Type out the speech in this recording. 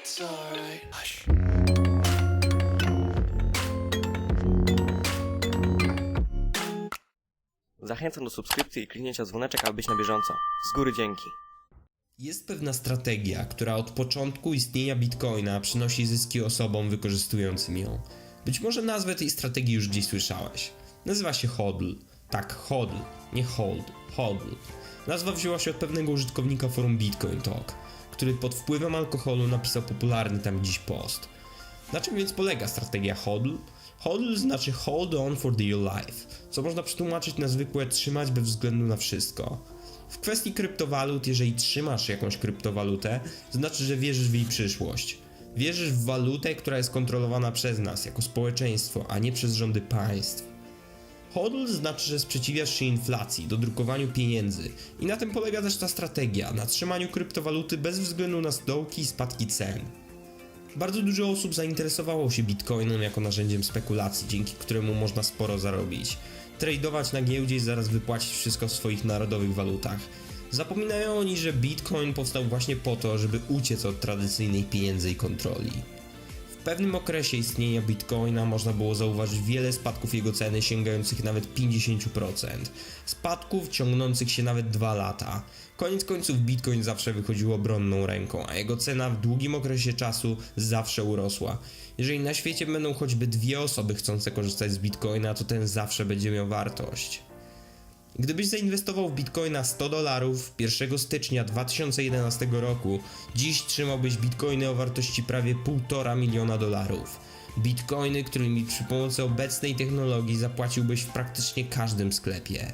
It's alright. Hush. Zachęcam do subskrypcji i kliknięcia dzwoneczek, aby być na bieżąco. Z góry dzięki. Jest pewna strategia, która od początku istnienia Bitcoina przynosi zyski osobom wykorzystującym ją. Być może nazwę tej strategii już gdzieś słyszałeś. Nazywa się HODL. Tak, HODL, nie hold, HODL. Nazwa wzięła się od pewnego użytkownika forum Bitcoin Talk, który pod wpływem alkoholu napisał popularny tam dziś post. Na czym więc polega strategia HODL? HODL znaczy hold on for dear life, co można przetłumaczyć na zwykłe trzymać bez względu na wszystko. W kwestii kryptowalut, jeżeli trzymasz jakąś kryptowalutę, znaczy, że wierzysz w jej przyszłość. Wierzysz w walutę, która jest kontrolowana przez nas, jako społeczeństwo, a nie przez rządy państw. HODL znaczy, że sprzeciwiasz się inflacji, dodrukowaniu pieniędzy i na tym polega też ta strategia, na trzymaniu kryptowaluty bez względu na dołki i spadki cen. Bardzo dużo osób zainteresowało się Bitcoinem jako narzędziem spekulacji, dzięki któremu można sporo zarobić. Tradować na giełdzie i zaraz wypłacić wszystko w swoich narodowych walutach. Zapominają oni, że Bitcoin powstał właśnie po to, żeby uciec od tradycyjnej pieniędzy i kontroli. W pewnym okresie istnienia Bitcoina można było zauważyć wiele spadków jego ceny sięgających nawet 50%. Spadków ciągnących się nawet 2 lata. Koniec końców Bitcoin zawsze wychodził obronną ręką, a jego cena w długim okresie czasu zawsze urosła. Jeżeli na świecie będą choćby dwie osoby chcące korzystać z Bitcoina, to ten zawsze będzie miał wartość. Gdybyś zainwestował w bitcoina 100 dolarów 1 stycznia 2011 roku, dziś trzymałbyś bitcoiny o wartości prawie 1,5 miliona dolarów. Bitcoiny, którymi przy pomocy obecnej technologii zapłaciłbyś w praktycznie każdym sklepie.